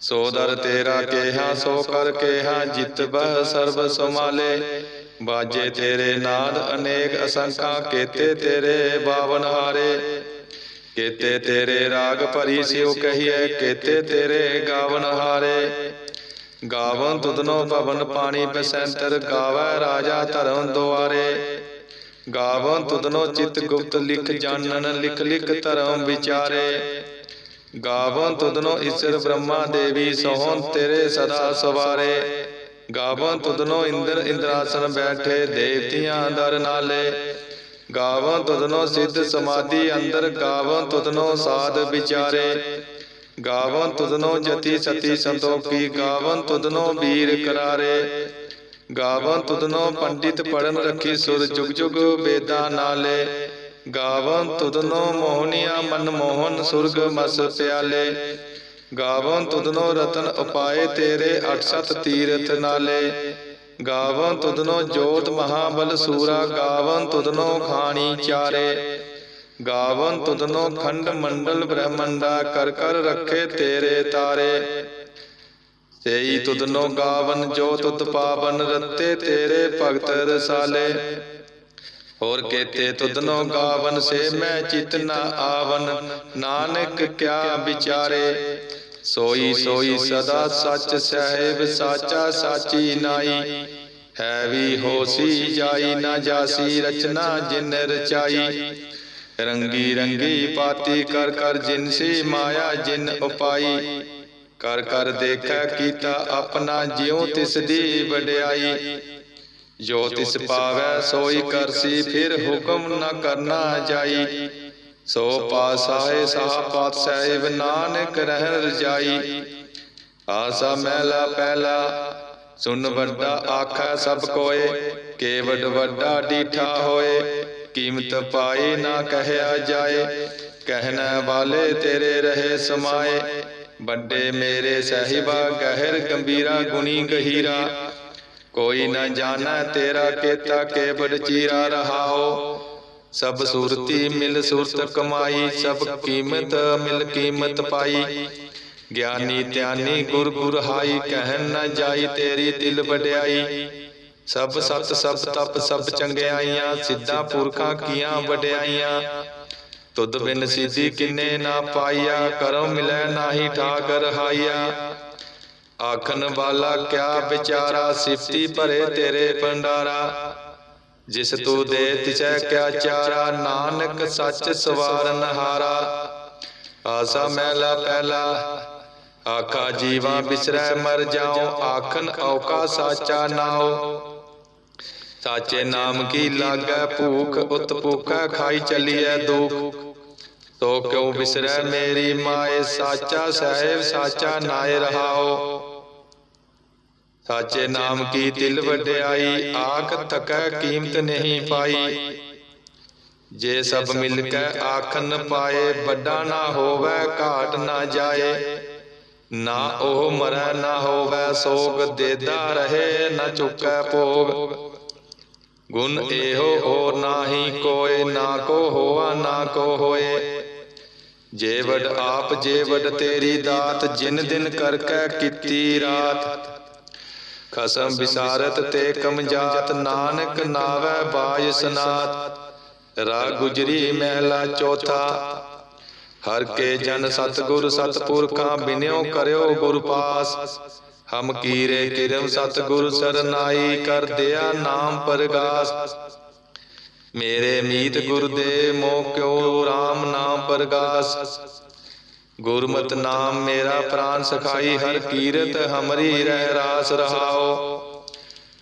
ਸੋ ਦਰ ਤੇਰਾ ਕੇਹਾ, ਸੋ ਕਰ ਕੇਹਾ, ਜਿਤ ਬਹ ਸਰਬ ਸਮਾਲੇ ਬਾਜੇ ਤੇਰੇ ਨਾਦ, ਅਨੇਕ ਅਸੰਖਾਂ, ਕੇਤੇ ਤੇਰੇ ਬਾਵਨ ਹਾਰੇ। ਕੇਤੇ ਤੇਰੇ ਰਾਗ ਭਰੀ ਸਿਉ ਕਹੀਏ ਕੇਤੇ ਤੇਰੇ ਗਾਵਨ ਹਾਰੇ। ਗਾਵਨ ਤੁਧਨੋ ਭਵਨ ਪਾਣੀ ਬਸੰਤਰ, ਗਾਵੈ ਰਾਜਾ ਧਰਮ ਦੁਆਰੇ। ਗਾਵਨ ਤੁਧਨੋ ਚਿਤ ਗੁਪਤ ਲਿਖ, ਜਾਣਨ ਲਿਖ ਲਿਖ ਧਰਮ ਵਿਚਾਰੇ। ਗਾਵਨ ਤੁਧਨੋ ਈਸ਼ਰ ਬ੍ਰਹਮਾ ਦੇਵੀ ਸੋਹਣ ਤੇਰੇ ਸਦਾ ਸਵਾਰੇ। ਗਾਵਨ ਤੁਧਨੋ ਇੰਦਰ ਇੰਦਰਾਸਨ ਬੈਠੇ, ਦੇਵਤਿਆਂ ਦਰ ਨਾਲੇ। ਗਾਵਨ ਤੁਧਨੋ ਸਿੱਧ ਸਮਾਧੀ ਅੰਦਰ, ਗਾਵਨ ਤੁਧਨੋ ਸਾਧ ਵਿਚਾਰੇ। ਗਾਵਨ ਤੁਧਨੋ ਜਤੀ ਸਤੀ ਸੰਤੋਖੀ, ਗਾਵਨ ਤੁਧਨੋ ਵੀਰ ਕਰਾਰੇ। ਗਾਵਨ ਤੁਧਨੋ ਪੰਡਿਤ ਪੜਨ ਰੱਖੀ ਸੁਰ ਜੁਗ ਜੁਗ ਬੇਦਾ ਨਾਲੇ। ਗਾਵਨ ਤੁਧਨੋ ਮੋਹਨੀਆ ਮਨ ਮੋਹਨ ਸੁਰਗ ਮਸ ਪਿਆਲੇ। ਗਾਵਨ ਤੁਧਨੋ ਰਤਨ ਉਪਾਏ ਤੇਰੇ ਅਠ ਤੀਰਥ ਨਾਲੇ। ਗਾਵਨ ਤੁਧਨੋ ਜੋਤ ਮਹਾਬਲ ਸੂਰਾ, ਗਾਵਨ ਤੁਧਨੋ ਖਾਣੀ ਚਾਰੇ। ਗਾਵਨ ਤੁਧਨੋ ਖੰਡ ਮੰਡਲ ਬ੍ਰਹਮੰਡਾ, ਕਰ ਕਰ ਰੱਖੇ ਤੇਰੇ ਤਾਰੇ। ਸੇਈ ਤੁਧਨੋ ਗਾਵਨ ਜੋ ਤੁਧ ਪਾਵਨ ਰੱਤੇ ਤੇਰੇ ਭਗਤ ਰਸਾਲੇ। ਹੋਰ ਕੇਤੇ ਤੁਧਨੋ ਗਾਵਨ ਸੇ ਮੈਂ ਚਿਤ ਨਾ ਆਵਨ। ਨਾਨਕ ਕਿਆ ਵਿਚਾਰੇ? ਸੋਈ ਸੋਈ ਸਦਾ ਸੱਚ ਸਹਿਬ ਸਾਚਾ ਸਾਚੀ ਨਾਈ। ਹੈ ਵੀ ਹੋਸੀ ਜਾਈ ਨਾ ਜਾਸੀ ਰਚਨਾ ਜਿਨ ਰਚਾਈ। ਰੰਗੀ ਰੰਗੀ ਪਾਤੀ ਕਰ ਕਰ ਜਿਨ ਸੀ ਮਾਇਆ ਜਿਨ ਉਪਾਈ। ਕਰ ਕਰ ਦੇਖੈ ਕੀਤਾ ਆਪਣਾ ਜਿਉ ਤਿਸ ਦੀ ਵਡਿਆਈ। ਜੋ ਤਿਸ ਪਾਵੈ ਸੋਈ ਕਰਸੀ ਫਿਰ ਹੁਕਮ ਨ ਕਰਨਾ ਜਾਈ। ਸੋ ਪਾਸਾਏ ਸਾਹ ਪਾਤ ਸਾਹਿਬ ਨਾਨਕ ਰਹਿ ਰਜਾਈ ਆਸਾ ਮਹਿਲਾ ਪਹਿਲਾ ਸੁਨ ਵੱਡਾ ਆਖੈ ਸਭ ਕੋਏ ਕੇਵਡ ਵੱਡਾ ਡੀਠਾ ਹੋਏ ਕੀਮਤ ਪਾਈ ਨਾ ਕਹਿਆ ਜਾਏ। ਕਹਿਣਾ ਵਾਲੇ ਤੇਰੇ ਰਹੇ ਸਮਾਏ। ਵੱਡੇ ਮੇਰੇ ਸਹਿਬਾ ਗਹਿਰ ਗੰਭੀਰਾ ਗੁਣੀ ਗਹੀਰਾ। ਕੋਈ ਨ ਜਾਣੈ ਤੇਰਾ ਕੇਤਾ ਕੇਵਡ ਚੀਰਾ ਰਹਾਓ। ਸਭ ਸੂਰਤੀ ਮਿਲ ਸੂਰਤ ਕਮਾਈ, ਸਭ ਕੀਮਤ ਮਿਲ ਕੀਮਤ ਪਾਈ। ਗਿਆਨੀ ਧਿਆਨੀ ਗੁਰ ਗੁਰ ਹਾਈ ਕਹਿਨ ਨ ਜਾਈ ਤੇਰੀ ਦਿਲ ਵਡਿਆਈ। ਸਭ ਸਤ, ਸਭ ਤਪ, ਸਭ ਚੰਗਿਆਈਆਂ, ਸਿੱਧਾ ਪੁਰਖਾਂ ਕੀਆਂ ਵਡਿਆਈਆਂ। ਤੁਧ ਬਿਨ ਸਿੱਧੀ ਕਿੰਨੇ ਨਾ ਪਾਈਆ ਕਰਮ ਮਿਲੈ ਨਾਹੀ ਠਾਕ ਰਹਾਈਆ ਆਖਣ ਵਾਲਾ ਕਿਆ ਵਿਚਾਰਾ ਸਿਫਤੀ ਭਰੇ ਤੇਰੇ ਭੰਡਾਰਾ? ਜਿਸ ਤੂੰ ਦੇ ਤਿਸੈ ਕਿਆ ਚਾਰਾ, ਨਾਨਕ ਸੱਚ ਸਵਾਰਨ ਹਾਰਾ ਆਸਾ ਮਹਿਲਾ ਪਹਿਲਾ ਆਖਾ ਜੀਵਾ ਬਿਸਰੈ ਮਰ ਜਾਉ ਆਖਨ ਔਕਾ ਸਾਚਾ ਨਾਉ। ਸਾਚੇ ਨਾਮ ਕੀ ਲਾਗੈ ਭੂਖ, ਉਤ ਭੂਖੈ ਖਾਈ ਚੱਲੀਐ ਦੁਖ। ਤੋ ਕਿਉ ਬਿਸਰੈ ਮੇਰੀ ਮਾਏ, ਸਾਚਾ ਸਾਹਿਬ, ਸਾਚਾ ਨਾਏ ਰਹਾਓ ਸਾਚੇ ਨਾਮ ਕੀ ਦਿਲ ਵਡਿਆਈ? ਆਖ ਥਕੈ ਕੀਮਤ ਨਹੀਂ ਪਾਈ। ਜੇ ਸਭ ਮਿਲ ਕੇ ਆਖਨ ਪਾਏ ਵੱਡਾ ਨਾ ਹੋਵੇ ਘਾਟ ਨਾ ਜਾਏ। ਨਾ ਉਹ ਮਰੈ ਨਾ ਹੋਵੇ ਸੋਗ ਦੇਦਾ ਰਹੇ ਨਾ ਚੁੱਕੈ ਭੋਗ। ਗੁਣ ਇਹੋ ਹੋਰ ਨਾਹੀ ਕੋਏ ਨਾ ਕੋ ਹੋਆ ਨਾ ਕੋ ਹੋਏ। ਜੇ ਵਡ ਆਪ ਜੇ ਵਡ ਤੇਰੀ ਦਾਤ ਜਿਨ ਦਿਨ ਕਰਕੈ ਕੀਤੀ ਰਾਤ। ਖਸਮ ਵਿਸਾਰਤ ਤੇ ਕਮ ਜਾਤ ਨਾਨਕ ਨਾਵੈ ਬਾਜ ਸਨਾਤ। ਰਾ ਗੁਜਰੀ ਮਹਿਲਾ ਚੌਥਾ। ਹਰ ਕੇ ਜਨ ਸਤਗੁਰ ਸਤਪੁਰਖਾਂ ਬਿਨਿਓ ਕਰਿਓ ਗੁਰ ਪਾਸ। ਹਮ ਕੀਰੇ ਕਿਰਮ ਸਤਿਗੁਰ ਸਰਨਾਈ ਕਰ ਦਿਆ ਨਾਮ ਪਰਗਾਸ। ਮੇਰੇ ਮੀਤ ਗੁਰ ਦੇ ਮੋ ਕਿਉ RAM ਨਾਮ ਪਰਗਾਸ। ਗੁਰਮਤਿ ਨਾਮ ਮੇਰਾ ਪ੍ਰਾਨ ਸਖਾਈ, ਹਰ ਕੀਰਤ ਹਮਰੀ ਰਹਿ ਰਾਸ ਰਹਾਓ।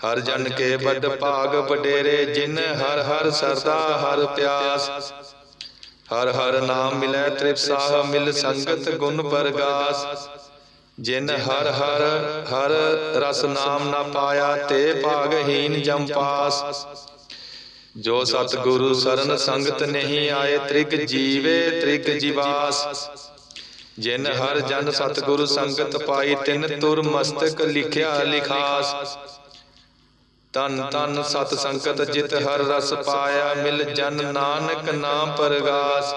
ਹਰ ਜਨ ਕੇ ਵੱਡ ਭਾਗ ਵਡੇਰੇ, ਜਿਨ ਹਰ ਹਰ ਸਰਦਾ ਹਰ ਪਿਆਸ। ਹਰ ਹਰ ਨਾਮ ਮਿਲੈ ਤ੍ਰਿਪਸਾਹ ਮਿਲ ਸੰਗਤ ਗੁਣ ਪਰਗਾਸ ਜਿਨ ਹਰ ਹਰ ਹਰ ਰਸ ਨਾਮ ਨਾ ਪਾਇਆ, ਤੇ ਭਾਗਹੀਨ ਜਮਪਾਸ ਜੋ ਸਤਿਗੁਰੂ ਸਰਨ ਸੰਗਤ ਨਹੀਂ ਆਏ, ਤ੍ਰਿਗ ਜੀਵੇ, ਤ੍ਰਿਗ ਜੀਵਾਸ। ਜਿਨ ਹਰ ਜਨ ਸਤਿਗੁਰੂ ਸੰਗਤ ਪਾਈ ਤਿਨ ਤੁਰ ਮਸਤਕ ਲਿਖਿਆ ਲਿਖਾਸ। ਤਨ ਤਨ ਸਤ ਸੰਗਤ ਜਿਤ ਹਰ ਰਸ ਪਾਇਆ ਮਿਲ ਜਨ ਨਾਨਕ ਨਾਮ ਪਰਗਾਸ।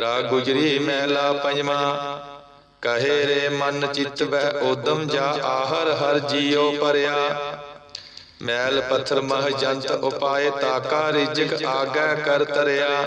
ਰਾਗ ਗੁਜਰੀ ਮਹਿਲਾ ਪੰਜਵਾ। ਕਹੇ ਰੇ ਮਨ ਚਿਤ ਬਹਿ ਉਦਮ ਜਾ ਆਹਰ ਹਰ ਜੀਉ ਪਰਿਆ। ਮੈਲ ਪੱਥਰ ਮਹ ਜੰਤ ਉਪਾਏ ਤਾਕਾ ਰਿਜਕ ਆਗੈ ਕਰ ਤਰਿਆ।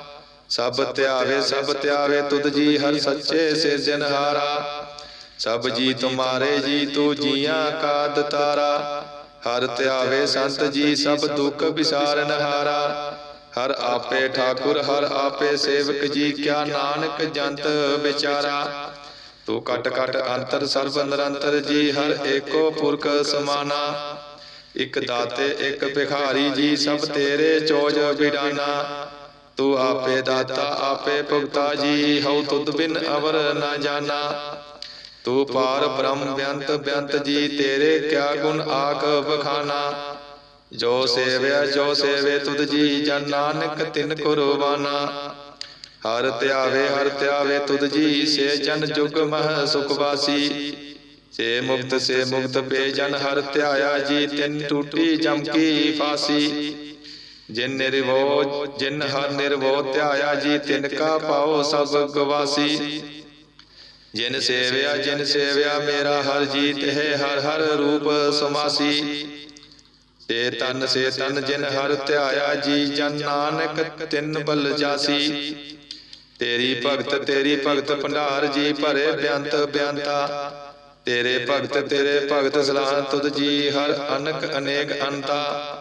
ਸਭ ਧਿਆਵੇ ਸਭ ਧਿਆਵੇ ਤੁਧ ਜੀ ਹਰ ਸੱਚੇ ਸਿਰਜਨਹਾਰਾ ਸਭ ਜੀ ਤੁਮਾਰੇ ਜੀ ਤੂੰ ਜੀਆਂ ਕਾ ਦਤਾਰਾ। ਹਰ ਧਿਆਵੇ ਸੰਤ ਜੀ ਸਭ ਦੁੱਖ ਵਿਸਾਰਨ ਹਾਰਾ ਹਰ ਆਪੇ ਠਾਕੁਰ ਹਰ ਆਪੇ ਸੇਵਕ ਜੀ ਕਿਆ ਨਾਨਕ ਜੰਤ ਵਿਚਾਰਾ। ਤੂੰ ਕਟ ਕਟ ਅੰਤਰ ਸਰਬ ਨਿਰੰਤਰ ਜੀ ਹਰ ਏਕੋ ਪੁਰਖ ਸਮਾਨਾ। ਇਕ ਦਾਤੇ ਇਕ ਭਿਖਾਰੀ ਜੀ ਸਭ ਤੇਰੇ ਚੋਜ ਬਿਡਾਨਾ ਤੂੰ ਆਪੇ ਦਾਤਾ, ਆਪੇ ਭੁਗਤਾ ਜੀ, ਹਉ ਤੁਧ ਬਿਨ ਅਵਰ ਨਾ ਜਾਣਾ ਤੂੰ ਪਾਰ ਬ੍ਰਹਮ ਬਿਅੰਤ ਬਿਅੰਤ ਜੀ, ਤੇਰੇ ਕਿਆ ਗੁਣ ਆਖ ਬਖਾਨਾ ਜੋ ਸੇਵਿਆ, ਜੋ ਸੇਵੇ, ਤੁਧ ਜੀ, ਜਨ ਨਾਨਕ ਤਿਨ ਕੁਰਬਾਨਾ। ਹਰ ਧਿਆਵੇ ਹਰ ਧਿਆਵੇ, ਤੁਧ ਜੀ, ਸੇ ਜਨ ਜੁਗ ਮਹ ਸੁਖ ਵਾਸੀ ਸੇ ਮੁਕਤ ਸੇ ਮੁਕਤ ਪੇ ਜਨ ਹਰ ਧਿਆਇਆ ਜੀ, ਤਿਨ ਟੂਟੀ ਜਮ ਕੀ ਫਾਸੀ। ਜਿਨ ਨਿਰਵੋ ਜਿਨ ਹਰ ਨਿਰਵੋ ਧਿਆਇਆ ਜੀ, ਤਿਨ ਕਾ ਪਾਓ ਸਭ ਗਵਾਸੀ। ਜਿਨ ਸੇਵਿਆ ਜਿਨ ਸੇਵਿਆ, ਮੇਰਾ ਹਰ ਜੀ ਤਿਹ ਹਰ ਹਰ ਰੂਪ ਸਮਾਸੀ। ਸੇ ਤਨ ਸੇ ਤਨ ਜਿਨ ਹਰ ਧਿਆਇਆ ਜੀ, ਜਨ ਨਾਨਕ ਤਿਨ ਬਲ ਜਾਸੀ। ਤੇਰੀ ਭਗਤ ਤੇਰੀ ਭਗਤ ਭੰਡਾਰ ਜੀ, ਭਰੇ ਬਿਆੰਤ ਬਿਆੰਤਾ। ਤੇਰੇ ਭਗਤ ਤੇਰੇ ਭਗਤ ਸਲਾਹ ਤੁਧ ਜੀ, ਹਰ ਅਨਕ ਅਨੇਕ ਅੰਤਾ।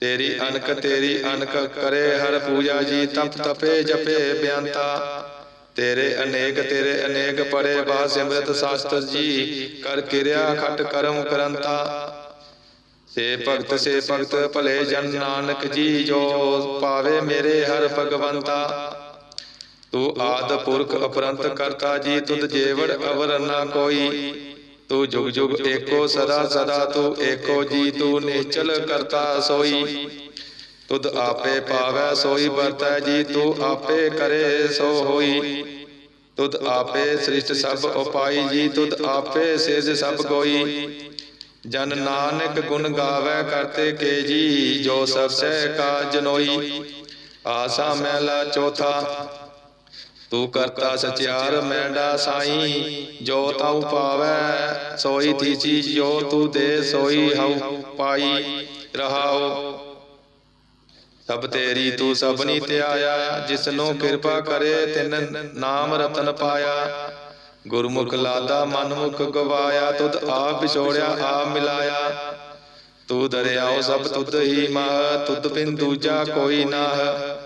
ਤੇਰੀ ਅਨਕ ਤੇਰੀ ਅਨਕ ਕਰੇ ਹਰ ਪੂਜਾ ਜੀ ਤਪ ਤਪੇ ਜਪੇ ਬਿਆੰਤਾ ਤੇਰੇ ਅਨੇਕ ਤੇਰੇ ਅਨੇਕ ਪੜੇ ਬਾ ਸਿਮਰਤ ਸਾਸਤਰ ਜੀ ਕਰ ਕਿਰਿਆ ਖਟ ਕਰਮ ਕਰੰਤਾ। ਸੇ ਭਗਤ ਸੇ ਭਗਤ ਭਲੇ ਜਨ ਨਾਨਕ ਜੀ ਜੋ ਪਾਵੇ ਮੇਰੇ ਹਰ ਭਗਵੰਤਾ। ਤੂੰ ਆਦ ਪੁਰਖ ਅਪਰੰਤ ਕਰਤਾ ਜੀ ਤੁਧ ਜੇਵੜ ਅਵਰ ਨਾ ਕੋਈ। ਤੂੰ ਜੁਗ ਜੁਗ ਏਕੋ ਸਦਾ ਸਦਾ ਤੂੰ ਏਕੋ ਜੀ ਤੂੰ ਨਿਚਲ ਕਰਤਾ ਸੋਈ। ਤੁਧ ਆਪੇ ਪਾਵੈ ਸੋਈ ਵਰਤੈ ਜੀ ਤੂੰ ਆਪੇ ਕਰੇ ਸੋ ਹੋਈ। ਤੁਧ ਆਪੇ ਸ੍ਰਿਸ਼ਟ ਸਭ ਉਪਾਈ ਜੀ ਤੁਧ ਆਪੇ ਸਿਰਜ ਸਭ ਕੋਈ ਜਨ ਨਾਨਕ ਗੁਣ ਗਾਵੇ ਕਰਤੇ ਕੇ ਜੀ ਜੋ ਸਭ ਸਹਿ ਕਾ ਜਨੋਈ ਆਸਾ ਮਹਿਲਾ ਚੌਥਾ ਤੂੰ ਕਰਤਾ ਸਚਿਆਰ, ਮੈਂਡਾ ਸਾਈ, ਜੋ ਤਾਉ ਪਾਵੈ, ਸੋਈ ਥੀਚੀ ਜੋ ਤੂੰ ਦੇ, ਸੋਈ ਹਉ ਪਾਈ ਰਹਾਓ ਸਭ ਤੇਰੀ ਤੂੰ ਸਭਨੀ ਧਿਆਇਆ ਜਿਸ ਕਿਰਪਾ ਕਰੇ, ਤਿਨ ਨਾਮ ਰਤਨ ਪਾਇਆ। ਗੁਰਮੁਖ ਲਾਦਾ ਮਨਮੁਖ ਗਵਾਇਆ, ਤੁਧ ਆਪ ਵਿਛੋੜਿਆ, ਆਪ ਮਿਲਾਇਆ। ਤੂੰ ਦਰਿਆਓ ਸਭ ਤੁਧ ਹੀ ਮਾਹ, ਤੁਧ ਬਿਨ ਦੂਜਾ ਕੋਈ ਨਾਹ।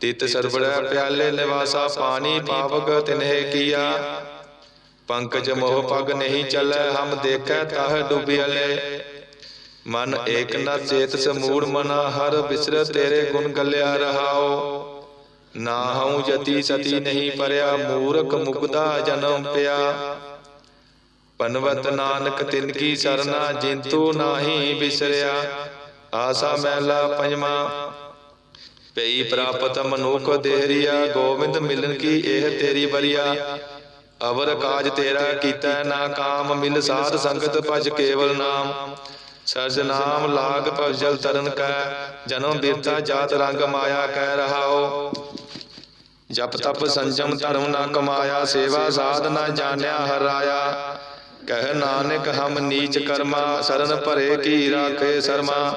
ਤਿਤ ਸਰਬੜੈ ਪਿਆਲੇ ਨਿਵਾਸਾ ਪਾਣੀ ਪਾਵਕ ਤਿਨਹਿ ਕੀਆ। ਪੰਕਜ ਮੋਹ ਪਗ ਨਹੀਂ ਚੱਲੈ, ਹਮ ਦੇਖੈ ਤਹ ਡੁੱਬਿਆਲੇ। ਮਨ ਏਕ ਨ ਚੇਤ ਸਮੂੜ ਮਨਾ, ਹਰ ਬਿਸਰ ਤੇਰੇ ਗੁਣ ਗੱਲਿਆ ਰਹਾਓ। ਨਾ ਹਉ ਜਤੀ ਸਤੀ ਨਹੀਂ ਪਰਿਆ, ਮੂਰਖ ਮੁਗਦਾ ਜਨਮ ਪਿਆ। ਪਨਵਤ ਨਾਨਕ ਤਿਨ ਕੀ ਸਰਨਾ, ਜਿੰਤੂ ਨਾਹੀ ਬਿਸਰਿਆ। ਆਸਾ ਮਹਿਲਾ ਪੰਜਵਾ ਪਈ ਪ੍ਰਾਪਤ ਮਨੁਖ ਦੇਹਰੀਆ ਗੋਬਿੰਦ ਮਿਲਨ ਕੀ ਇਹ ਤੇਰੀ ਬਰੀਆ ਅਵਰ ਕਾਜ ਤੇਰਾ ਕੀਤਾ ਨਾ ਕਾਮ ਮਿਲ ਸਾਧ ਸੰਗਤ ਭਜ ਕੇਵਲ ਨਾਮ। ਸਰਜ ਨਾਮ ਲਾਗ ਭਜਲ ਤਰਨ ਕੈ ਜਨਮ ਬਿਰਤਾ ਜਾਤ ਰੰਗ ਮਾਇਆ ਕਹਿ ਰਹਾਓ। ਜਪ ਤਪ ਸੰਜਮ ਧਰਮ ਨਾ ਕਮਾਇਆ ਸੇਵਾ ਸਾਧ ਨਾ ਜਾਣਿਆ ਹਰਾਇਆ। ਕਹਿ ਨਾਨਕ ਹਮ ਨੀਚ ਕਰਮਾ ਸਰਨ ਭਰੇ ਕੀ ਰਾਖੇ ਸਰਮਾ।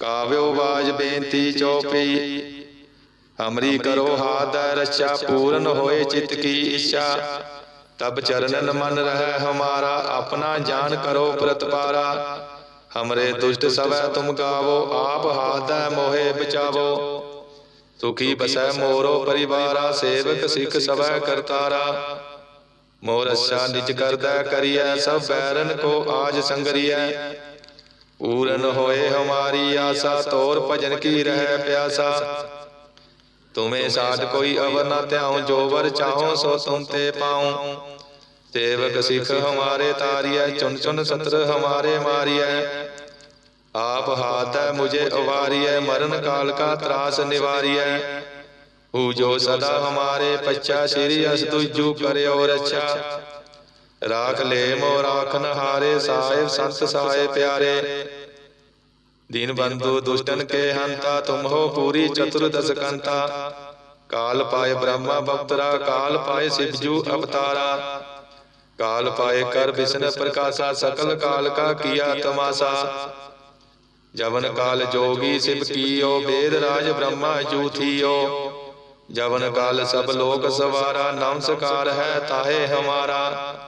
ਕਾਵਿਓ ਬਾਜ ਬੇਨਤੀ ਚੋਪਈ ਹਮਰੀ ਕਰੋ ਹਾਥ ਰਚਾ ਪੂਰਨ ਹੋਏ ਚਿਤ ਕੀ ਇੱਛਾ। ਤਬ ਚਰਨਨ ਮਨ ਰਹਿ ਹਮਾਰਾ ਆਪਣਾ ਜਾਨ ਕਰੋ ਪ੍ਰਤਪਾਰਾ। ਹਮਰੇ ਦੁਸ਼ਟ ਸਵੈ ਤੁਮ ਗਾਵੋ ਆਪ ਹਾਥ ਮੋਹਿ ਬਚਾਵੋ। ਸੁਖੀ ਬਸੈ ਮੋਰੋ ਪਰਿਵਾਰਾ ਸੇਵਕ ਸਿੱਖ ਸਵੈ ਕਰਤਾਰਾ। ਮੋਰ ਅੱਛਾ ਨਿਜ ਕਰਦਾ ਕਰੀਐ ਸਭ ਬੈਰਨ ਕੋ ਆਜ ਸੰਗਰੀਐ। ਪੂਰਨ ਹੋਏ ਹਮਾਰੀ ਆਸਾ, ਤੋਰ ਭਜਨ ਕੀ ਰਹਿ ਪਿਆਸਾ। ਤੁਮੇ ਸਾਧ ਕੋਈ ਅਵਰ ਨਾ ਧਿਆਉ, ਜੋ ਵਰ ਚਾਹੋ ਸੋ ਤੁਮ ਤੇ ਪਾਉ। ਸੇਵਕ ਸਿੱਖ ਹਮਾਰੇ ਤਾਰੀਐ ਚੁਨ ਚੁਨ ਸਤਰ ਹਮਾਰੇ ਮਾਰੀਐ। ਆਪ ਹਾਥ ਹੈ, ਮੁਝੇ ਉਵਾਰੀਐ ਮਰਨ ਕਾਲ ਕਾ ਤਰਾਸ ਨਿਵਾਰੀਐ। ਹੂ ਜੋ ਸਦਾ ਹਮਾਰੇ ਪੱਚਾ ਸ਼੍ਰੀ ਅਸ ਤੁਜੂ ਕਰਿਓ ਰੱਛਾ। ਰਾਖ ਲੈ ਮੋ ਰਾਖਨ ਹਾਰੇ ਸਾਹਿਬ ਸੰਤ ਸਾਏ ਪਿਆਰੇ ਦੀਨ ਬੰਧੂ ਦੁਸ਼ਟਨ ਕੇ ਹੰਤਾ ਤੁਮ ਹੋ ਪੂਰੀ ਚਤੁਰਦਸ ਕੰਤਾ ਕਾਲ ਪਾਏ ਬ੍ਰਹਮਾ ਬਪਤਰਾ ਕਾਲ ਪਾਏ ਸਿਵਜੂ ਅਵਤਾਰਾ ਕਾਲ ਪਾਏ ਕਰ ਵਿਸ਼ਨ ਪ੍ਰਕਾਸ਼ਾ ਸਕਲ ਕਾਲ ਕਾ ਕੀਆ ਤਮਾਸਾ ਜਵਨ ਕਾਲ ਜੋਗੀ ਸਿਵ ਕੀਓ ਵੇਦ ਰਾਜ ਬ੍ਰਹਮਾ ਜੂਥੀਓ ਜਵਨ ਕਾਲ ਸਭ ਲੋਕ ਸਵਾਰਾ ਨਮਸਕਾਰ ਹੈ ਤਾਹੇ ਹਮਾਰਾ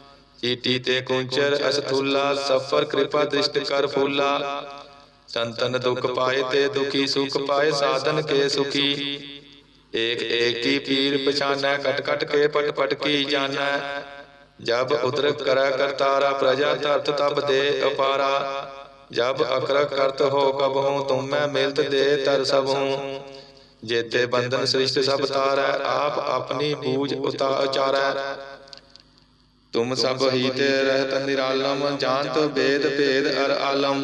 ਚੀਟੀ ਤੇ ਕੁੰਚਰ ਅਸਥੂਲਾ, ਸਫਰ ਕਿਰਪਾ ਦ੍ਰਿਸ਼ਟ ਕਰ ਫੂਲਾ। ਸੰਤਨ ਦੁਖ ਪਾਏ ਤੇ ਦੁਖੀ ਸੁਖ ਪਾਏ, ਸਾਧਨ ਕੇ ਸੁਖੀ। ਏਕ ਏਕ ਕੀ ਪੀਰ ਪਛਾਨੈ, ਕਟ ਕਟ ਕੇ ਪਟ ਪਟ ਕੀ ਜਾਣੈ। ਜਬ ਉਦਰਕ ਕਰੈ ਕਰਤਾਰਾ ਪ੍ਰਜਾ ਧਰਤ ਤਬ ਦੇ ਅਪਾਰਾ। ਜਬ ਅਕਰ ਕਰਤ ਹੋ ਕਬ ਹੂੰ ਤੁਮ ਮੈਂ ਮਿਲਤ ਦੇ ਤਰ ਸਭ। ਹੂੰ ਜੇਤੇ ਬੰਧਨ ਸ੍ਰਿਸ਼ਟ ਸਭ ਤਾਰੈ, ਆਪ ਆਪਣੀ ਬੂਝ ਉਤਾ ਉਚਾਰੈ। ਤੁਮ ਸਭ ਹੀ ਰਹਿਤ ਨਿਰਾਲਮ ਜਾਣਤ ਬੇਦ ਭੇਦ ਅਰ ਆਲਮ।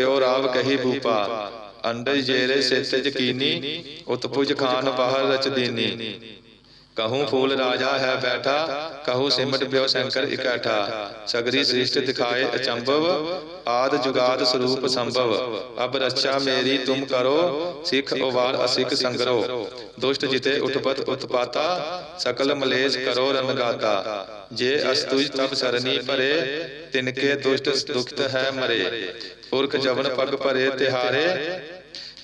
ਪਿਓ ਰਾਵ ਕਹੀ ਭੂਪਾ ਅੰਡਜ ਜੇਰੇ ਸਿਤ ਜਕੀਨੀ ਉਤਪੁਜ ਖਾਨ ਬਾਹਰ ਰਚ ਦੀਨੀ ਕਹੂੰ ਫੂਲ ਰਾਜਾ ਹੈ ਬੈਠਾ ਕਹੂੰ ਸਿਮਟ ਪਿਓ ਸ਼ੰਕਰ ਇਕੱਠਾ ਸਗਰੀ ਸ੍ਰਿਸ਼ਟ ਦਿਖਾਏ ਅਚੰਭਵ ਆਦ ਜੁਗਾਦ ਸਰੂਪ ਸੰਭਵ। ਅਬ ਰੱਛਾ ਮੇਰੀ ਤੁਮ ਕਰੋ ਸਿੱਖ ਉਵਾਰ ਅਸਿੱਖ ਸੰਗਰੋ। ਦੁਸ਼ਟ ਜਿਤੇ ਉਤਪਤ ਉਤਪਾਤਾ ਸਕਲ ਮਲੇਸ਼ ਕਰੋ ਰਨਗਾਤਾ ਜੇ ਅਸਤੁਜ ਤਬ ਸਰਨੀ ਭਰੇ ਤਿਨਕੇ ਦੁਸ਼ਟ ਦੁਖਤ ਹੈ ਮਰੇ। ਪੁਰਖ ਜਵਨ ਪਗ ਭਰੇ ਤਿਹਾਰੇ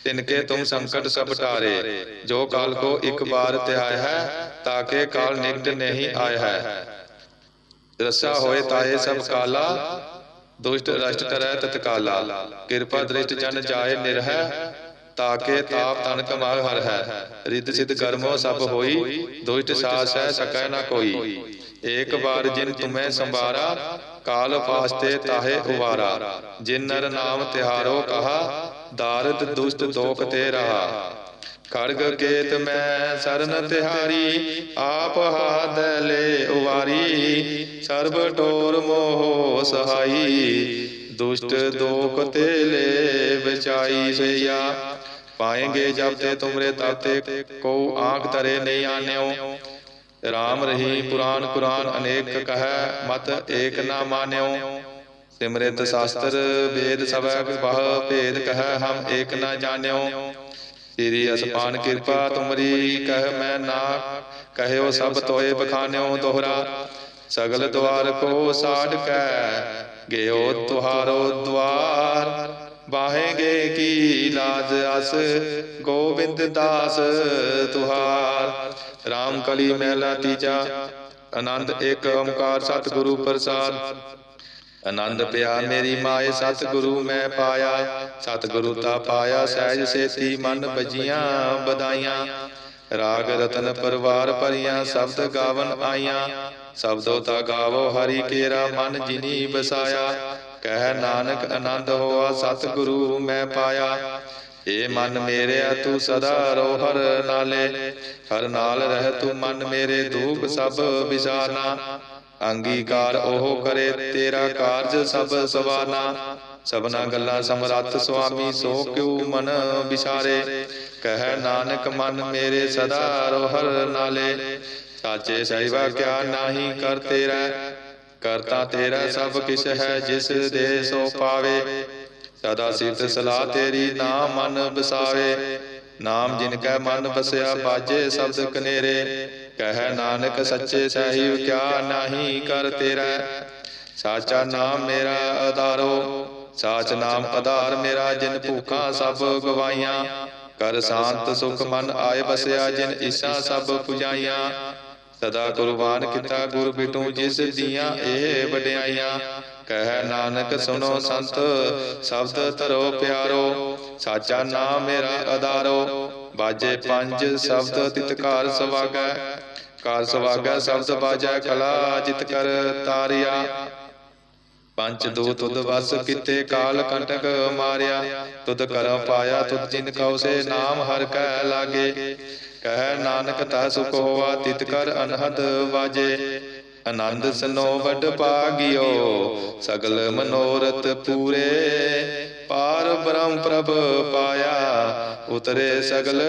ਤਿਨਕੇ ਤੁਮ ਸੰਕਟ ਸਭ ਟਾਰੇ। ਜੋ ਕਾਲ ਕੋ ਇੱਕ ਬਾਰ ਤਿਹਾਇ ਹੈ ਤਾਕੇ ਕਾਲ ਨਿਕਟ ਨਹੀਂ ਆਇ ਹੈ। ਰਸਾ ਹੋਏ ਤਾਏ ਸਭ ਕਾਲਾ, ਦੁਸ਼ਟ ਰਸ਼ਟ ਕਰੈ ਤਤਕਾਲਾ ਕਿਰਪਾ ਦ੍ਰਿਸ਼ਟ ਜਨ ਜਾਏ ਨਿਰਹਿ ਤਾਕੇ ਤਾਪ ਤਨ ਕਮਾਇ ਹਰ ਹੈ। ਰਿੱਧ ਸਿਧ ਕਰਮੋ ਸਭ ਹੋਈ, ਦੁਸ਼ਟ ਸਾਸ ਹੈ ਸਕੈ ਨਾ ਕੋਈ। ਏਕ ਵਾਰ ਜਿਨ ਤੁਮੈ ਸੰਭਾਰਾ, ਕਾਲ ਫਾਸਤੇ ਤਾਹੇ ਉਵਾਰਾ। ਜਿਨ ਨਰ ਨਾਮ ਤਿਹਾਰੋ ਕਹਾ ਦਾਰਦ ਦੁਸ਼ਟ ਦੋਖ ਤੇ ਰਹਾ ਖੜਗ ਕੇਤ ਮੈਂ ਸਰਨ ਤਿਹਾਰੀ ਆਪ ਹਾਦ ਲੈ ਉਵਾਰੀ ਸਰਬ ਟੋਰ ਮੋਹ ਸਹਾਈ ਦੁਸ਼ਟ ਦੋਖ ਤੇ ਲੈ ਬਚਾਈ ਸਈਆ ਪਾਏਗੇ ਜਬ ਤੇ ਤੁਮਰੇ ਤਬ ਤੇ ਕੋ ਆਂਖ ਤਰੇ ਨਹੀਂ ਆਨਿਓ ਰਾਮ ਰਹੀ ਪੁਰਾਨ ਕੁਰਾਨ ਅਨੇਕ ਕਹੈ ਮਤ ਏਕ ਨਾ ਮਾਨਿਓ ਸਿਮਰਿਤ ਸ਼ਾਸਤਰ ਵੇਦ ਸਭੈ ਬਹੁ ਭੇਦ ਕਹੈ ਹਮ ਏਕ ਨਾ ਜਾਣਿਓ। ਤੇਰੀ ਅਸਪਾਨ ਕਿਰਪਾ ਤੁਮਰੀ ਕਹਿ ਮੈਂ ਨਾ ਕਹਿਓ ਸਭ ਤੋਏ ਬਖਾਨਿਓ ਦੋਹਰਾ। ਸਗਲ ਦਵਾਰ ਕੋ ਸਾਡ ਕੈ। ਗਿਓ ਤੁਹਾਰੋ ਦਵਾਰ ਬਾਹੇਗੇ ਕੀ ਲਾਜ ਅਸ। ਗੋਬਿੰਦ ਦਾਸ ਤੁਹਾਰ। RAM ਕਲੀ ਮਹਿਲਾ ਤੀਜਾ। ਆਨੰਦ ਏਕ ਓੰਕਾਰ ਸਤਿਗੁਰੂ ਪ੍ਰਸਾਦ। ਆਨੰਦ ਪਿਆ ਮੇਰੀ ਮਾਏ ਸਤਿਗੁਰੂ ਮੈਂ ਪਾਇਆ ਸਤਿਗੁਰੂ ਤਾ ਪਾਇਆ ਸਹਿਜ ਸੇਤੀ ਮਨ ਬਜੀਆਂ ਬਦਾਈਆਂ ਰਾਗ ਰਤਨ ਪਰਵਾਰ ਭਰੀਆਂ ਸ਼ਬਦ ਗਾਵਨ ਆਈਆਂ। ਸ਼ਬਦੋ ਤਾ ਗਾਵੋ ਹਰੀ ਕੇਰਾ ਮਨ ਜਿਨੀ ਬਸਾਇਆ। ਕਹਿ ਨਾਨਕ ਆਨੰਦ ਹੋਆ ਸਤਿਗੁਰੂ ਮੈਂ ਪਾਇਆ। ਏ ਮਨ ਮੇਰਿਆ ਤੂੰ ਸਦਾ ਰੋ ਹਰ ਨਾਲੇ। ਹਰ ਨਾਲ ਰਹਿ ਤੂੰ ਮਨ ਮੇਰੇ ਦੁਖ ਸਭ ਵਿਸਾਰਨਾ ਅੰਗੀਕਾਰ ਉਹ ਕਰੇ, ਤੇਰਾ ਕਾਰਜ ਸਭ ਸਵਾਨਾ। ਸਭਨਾ ਗੱਲਾਂ ਸਮਰੱਥ ਸੁਆਮੀ, ਸੋ ਕਿਉ ਮਨ ਵਿਚਾਰੇ ਕਹਿ ਨਾਨਕ ਮਨ ਮੇਰੇ ਸਦਾ ਰੋ ਹਰ ਨਾਲੇ। ਸਾਚੇ ਸਹਿਬਾ ਕਿਆ ਨਾਹੀ ਕਰ ਤੇਰਾ। ਕਰਤਾ ਤੇਰਾ ਸਭ ਕਿਸ਼ ਹੈ, ਜਿਸ ਦੇ ਸੋ ਪਾਵੇ। ਸਦਾ ਸਿਫਤ ਸਲਾਹ ਤੇਰੀ ਨਾਮ ਮਨ ਬਸਾਵੇ ਨਾਮ ਜਿਨ ਕੈ ਮਨ ਬਸਿਆ ਬਾਜੇ ਸ਼ਬਦ ਕਨੇਰੇ। ਕਹਿ ਨਾਨਕ ਸੱਚੇ ਸਾਹਿਬ ਕਿਆ ਨਾਹੀ ਕਰ ਤੇਰਾ? ਸਾਚਾ ਨਾਮ ਮੇਰਾ ਆਧਾਰੋ। ਸਾਚ ਨਾਮ ਆਧਾਰ ਮੇਰਾ ਜਿਨ ਭੂਖਾਂ ਸਭ ਗਵਾਈਆਂ ਕਰ ਸ਼ਾਂਤ ਸੁਖ ਮਨ ਆਏ ਬਸਿਆ ਜਿਨ ਈਸਾ ਸਭ ਪੁਜਾਈਆਂ। ਸਦਾ ਕੁਰਬਾਨ ਕੀਤਾ ਗੁਰ ਬਿਟੂ ਜਿਸ ਦੀਆਂ ਇਹ ਵਡਿਆਈਆਂ। ਕਹਿ ਨਾਨਕ ਸੁਨੋ ਸੰਤ ਸ਼ਬਦ ਧਰੋ ਪਿਆਰੋ। ਸਾਚਾ ਨਾਮ ਮੇਰਾ ਆਧਾਰੋ। ਬਾਜੇ ਪੰਜ ਸ਼ਬਦ ਤਿਤਕਾਰ ਸਵਾਗੈ। ਕਾਰ ਸਵਾਗੈ ਸ਼ਬਦ ਬਾਜੈ ਕਲਾ ਜਿਤ ਕਰ ਤਾਰਿਆ। ਪੰਜ ਦੋ ਤੁਧ ਵਸ ਕਿਤੇ ਕਾਲ ਕੰਟਕ ਮਾਰਿਆ। ਤੁਧ ਕਰਮ ਪਾਇਆ ਤੁਧ ਜਿਨ ਕਉ ਸੇ ਨਾਮ ਹਰ ਕੈ ਲਾਗੇ। ਕਹਿ ਨਾਨਕ ਤਾ ਸੁਖ ਹੋਆ ਤਿਤ ਕਰ ਅਨਹਦ ਵਾਜੇ। ਆਨੰਦ ਸਨੋ ਵਡ ਭਾਗਿਓ ਸਗਲ ਮਨੋਰਥ ਪੂਰੇ। ਪਾਰ ਬ੍ਰਹਮ ਪ੍ਰਭ ਪਾਇਆ, ਉਤਰੇ ਸਗਲ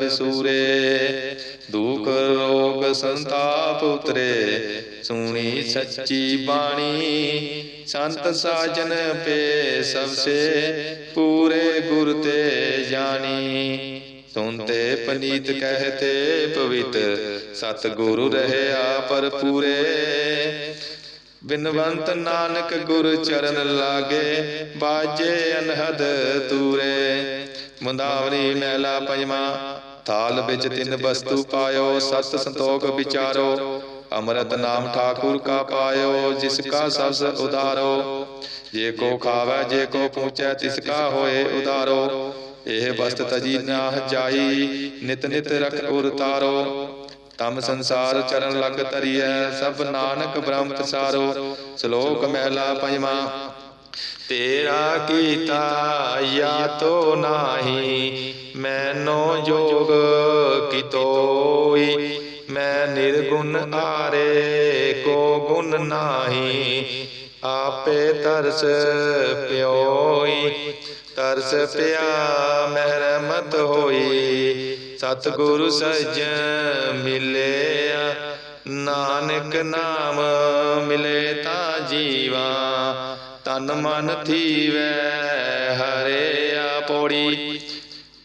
ਬਿਸੂਰੇ। ਦੁਖ ਰੋਗ ਸੰਤਾਪ ਉਤਰੇ, ਸੁਣੀ ਸੱਚੀ ਬਾਣੀ, ਸੰਤ ਸਾਜਨ ਪੇ ਸਭ ਸੇ ਪੂਰੇ ਗੁਰ ਤੇ ਜਾਣੀ। ਸੁਨਤੇ ਪਨੀਤ ਕਹਤੇ ਪਵਿੱਤ ਸਤ ਗੁਰੂ ਰਹਿਆ ਪਰ ਪੂਰੇ ਬਿਨਵੰਤ ਨਾਨਕ ਗੁਰ ਚਰਨ ਲਾਗੇ, ਬਾਜੇ ਅਨਹਦ ਤੂਰੇ। ਮੁੰਦਾਵਰੀ ਮਹਿਲਾ ਪੰਜਵਾਂ, ਥਾਲ ਵਿੱਚ ਤਿੰਨ ਵਸਤੂ ਪਾਇਓ, ਸਤ ਸੰਤੋਖ ਵਿਚਾਰੋ। ਅੰਮ੍ਰਿਤ ਨਾਮ ਠਾਕੁਰ ਕਾ ਪਾਇਓ, ਜਿਸ ਕਾ ਸਬਸ ਉਦਾਰੋ ਜੇ ਕੋ ਖਾਵੇ, ਜੇ ਕੋ ਪੂਛੈ ਤਿਸ ਕਾ ਹੋਏ ਉਦਾਰੋ ਇਹ ਵਸਤ ਤਜੀ ਨਾ ਜਾਈ, ਨਿਤ ਨਿਤ ਰਖ ਉਰ ਤਮ ਸੰਸਾਰ ਚਰਨ ਲੰਗ ਤਰੀਐ ਸਭ ਨਾਨਕ ਬ੍ਰਹਮ ਤਸਾਰੋ ਸ਼ਲੋਕ ਮਹਿਲਾ ਪੰਜਵਾਂ। ਤੇਰਾ ਕੀਤਾ ਯਾ ਤੋ ਨਾਹੀ, ਮੈਨੋ ਜੋਗ ਕਿਤੋਈ ਮੈਂ ਨਿਰਗੁਣ ਆਰੇ ਕੋ ਗੁਣ ਨਾਹੀ, ਆਪੇ ਤਰਸ ਪਿਓਈ ਤਰਸ ਪਿਆ ਮਹਿਰਮਤ ਹੋਈ। ਸਤਿਗੁਰੂ ਸਜਣ ਮਿਲਿਆ। ਨਾਨਕ ਨਾਮ ਮਿਲੇ ਤਾਂ ਜੀਵਾ। ਤਨ ਮਨ ਥੀਵੈ ਹਰਿਆ ਪੋੜੀ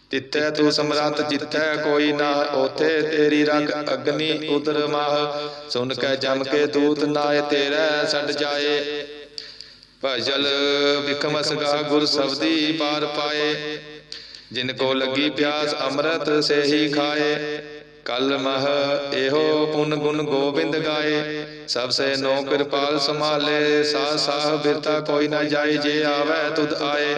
ਤਿੱਥੈ ਤੂੰ ਸਮਰੱਥ, ਜਿੱਥੈ ਕੋਈ ਨਾ ਉਥੇ ਤੇਰੀ ਰਗ ਅਗਨੀ ਉਦਰ ਮਾਹ। ਸੁਨ ਕੇ ਜਮ ਕੇ ਦੂਤ ਨਾਏ, ਤੇਰਾ ਛੱਡ ਜਾਏ। ਭਜਲ ਵਿਖਮਸ ਗਾ ਗੁਰ ਸਬਦੀ ਪਾਰ ਪਾਏ। ਜਿਨ ਕੋ ਲੱਗੀ ਪਿਆਸ ਅੰਮ੍ਰਿਤ ਸੇ ਖਾਏ। ਕਲ ਮਹ ਇਹੋ ਪੁਨ ਗੁਣ ਗੋਬਿੰਦ ਗਾਏ। ਸਭ ਸੇ ਨੋ ਕਿਰਪਾਲ ਸੰਭਾਲੇ, ਸਾਹ ਸਾਹ ਬਿਰਤਾ ਕੋਈ ਨਾ ਜਾਏ, ਜੇ ਆਵੇ ਤੁਧ ਆਏ।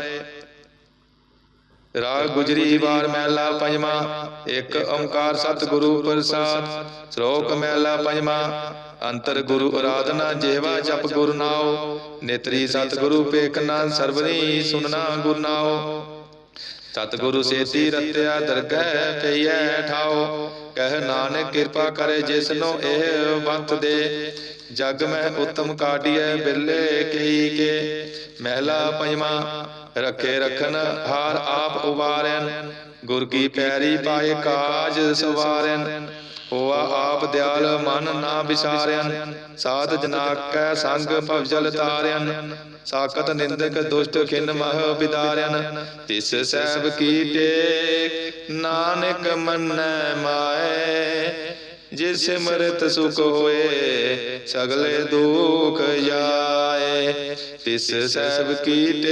ਰਾਗ ਗੁਜਰੀ ਵਾਰ ਮਹਿਲਾ ਪੰਜਵਾ, ਇੱਕ ਓੰਕਾਰ ਸਤਿਗੁਰੂ ਪ੍ਰਸਾਦ, ਸ਼ਲੋਕ ਮਹਿਲਾ ਪੰਜਵਾ। ਅੰਤਰ ਗੁਰੂ ਅਰਾਧਨਾ ਜਿਹਵਾ ਜਪ ਗੁਰ ਨਾਉ, ਨੇਤਰੀ ਸਤਿਗੁਰੂ ਪੇਖਨਾ ਸਰਵਰੀ ਸੁਨਣਾ ਗੁਰ ਨਾਉ। ਸਤਿਗੁਰੂ ਸੇਤੀ ਰਤਿਆ ਦਰਗਹਿ ਪਈਐ ਠਾਓ ਕਹਿ ਨਾਨਕ ਕਿਰਪਾ ਕਰੇ ਜਿਸਨੋ ਇਹ ਵੰਤ ਦੇ। ਜਗ ਮੈਂ ਉਤਮ ਕਾਢੀਐ ਬਿਰਲੇ ਕਈ ਕੇ, ਮਹਿਲਾ ਪੰਜਵਾ, ਰੱਖੇ ਰਖਨ ਹਾਰ ਆਪ ਉਵਾਰੈਨ। ਗੁਰ ਕੀ ਪੈਰੀ ਪਾਏ ਕਾਜ ਸਵਾਰੈਨ ਹੋਆ ਆਪ ਦਿਆਲ ਮਨ ਨਾ ਵਿਸਾਰਿਆਨ ਸਾਧ ਜਨਾ ਕੈ ਸੰਗ ਭਵਜਲ ਤਾਰਿਆਨ ਸਾਕਤ ਨਿੰਦਕ ਦੁਸ਼ਟ ਖਿਨ ਮਹ ਵਿਦਾਰਿਆਨ ਤਿਸ ਸਹਿਬ ਕੀ ਟੇਕ ਨਾਨਕ ਮੰਨੈ ਮਾਏ। ਜਿਸ ਸਿਮਰਤ ਸੁਖ ਹੋਏ ਸਗਲੇ ਦੁਖ ਜਾਏ ਤਿਸ ਸਹਿਬ ਕੀ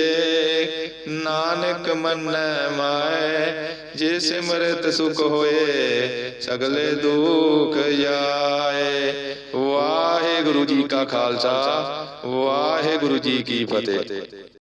ਨਾਨਕ ਮੰਨੈ ਮਾਏ ਜੇ ਸਿਮਰਤ ਸੁਖ ਹੋਏ, ਸਗਲੇ ਦੁਖ ਜਾਏ। ਵਾਹਿਗੁਰੂ ਜੀ ਕਾ ਖਾਲਸਾ, ਵਾਹਿਗੁਰੂ ਜੀ ਕੀ ਫਤਿਹ।